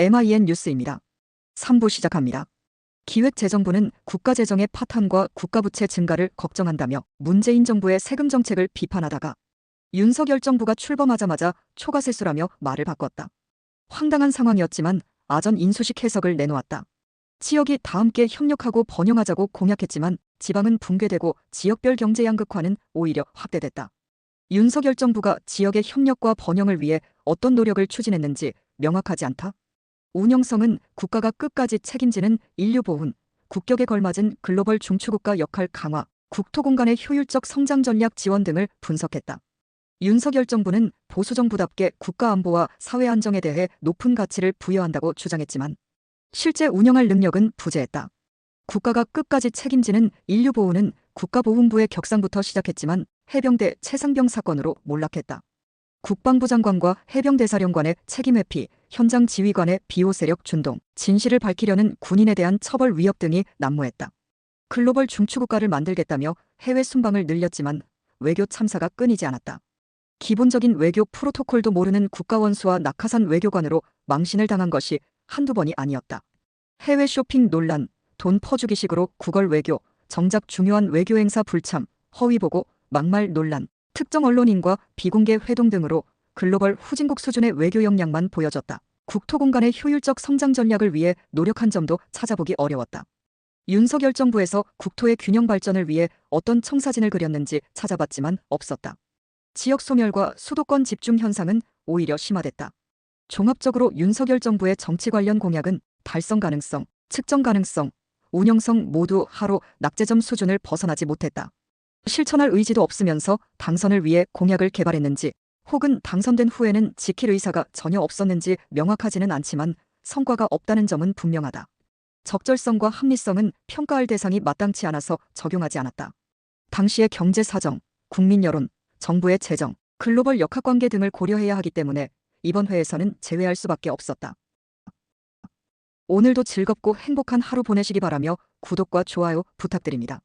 MIN 뉴스입니다. 3부 시작합니다. 기획재정부는 국가재정의 파탄과 국가부채 증가를 걱정한다며 문재인 정부의 세금 정책을 비판하다가 윤석열 정부가 출범하자마자 초과세수라며 말을 바꿨다. 황당한 상황이었지만 아전 인수식 해석을 내놓았다. 지역이 다 함께 협력하고 번영하자고 공약했지만 지방은 붕괴되고 지역별 경제 양극화는 오히려 확대됐다. 윤석열 정부가 지역의 협력과 번영을 위해 어떤 노력을 추진했는지 명확하지 않다. 운영성은 국가가 끝까지 책임지는 인류 보훈, 국격에 걸맞은 글로벌 중추국가 역할 강화, 국토 공간의 효율적 성장 전략 지원 등을 분석했다. 윤석열 정부는 보수 정부답게 국가 안보와 사회 안정에 대해 높은 가치를 부여한다고 주장했지만 실제 운영할 능력은 부재했다. 국가가 끝까지 책임지는 인류 보훈은 국가보훈부의 격상부터 시작했지만 해병대 최상병 사건으로 몰락했다. 국방부 장관과 해병대사령관의 책임 회피, 현장 지휘관의 비호 세력 준동, 진실을 밝히려는 군인에 대한 처벌 위협 등이 난무했다. 글로벌 중추국가를 만들겠다며 해외 순방을 늘렸지만 외교 참사가 끊이지 않았다. 기본적인 외교 프로토콜도 모르는 국가원수와 낙하산 외교관으로 망신을 당한 것이 한두 번이 아니었다. 해외 쇼핑 논란, 돈 퍼주기식으로 구걸 외교, 정작 중요한 외교 행사 불참, 허위 보고, 막말 논란, 특정 언론인과 비공개 회동 등으로 글로벌 후진국 수준의 외교 역량만 보여줬다. 국토 공간의 효율적 성장 전략을 위해 노력한 점도 찾아보기 어려웠다. 윤석열 정부에서 국토의 균형 발전을 위해 어떤 청사진을 그렸는지 찾아봤지만 없었다. 지역 소멸과 수도권 집중 현상은 오히려 심화됐다. 종합적으로 윤석열 정부의 정치 관련 공약은 달성 가능성, 측정 가능성, 운영성 모두 하루 낙제점 수준을 벗어나지 못했다. 실천할 의지도 없으면서 당선을 위해 공약을 개발했는지 혹은 당선된 후에는 지킬 의사가 전혀 없었는지 명확하지는 않지만 성과가 없다는 점은 분명하다. 적절성과 합리성은 평가할 대상이 마땅치 않아서 적용하지 않았다. 당시의 경제 사정, 국민 여론, 정부의 재정, 글로벌 역학관계 등을 고려해야 하기 때문에 이번 회에서는 제외할 수밖에 없었다. 오늘도 즐겁고 행복한 하루 보내시기 바라며 구독과 좋아요 부탁드립니다.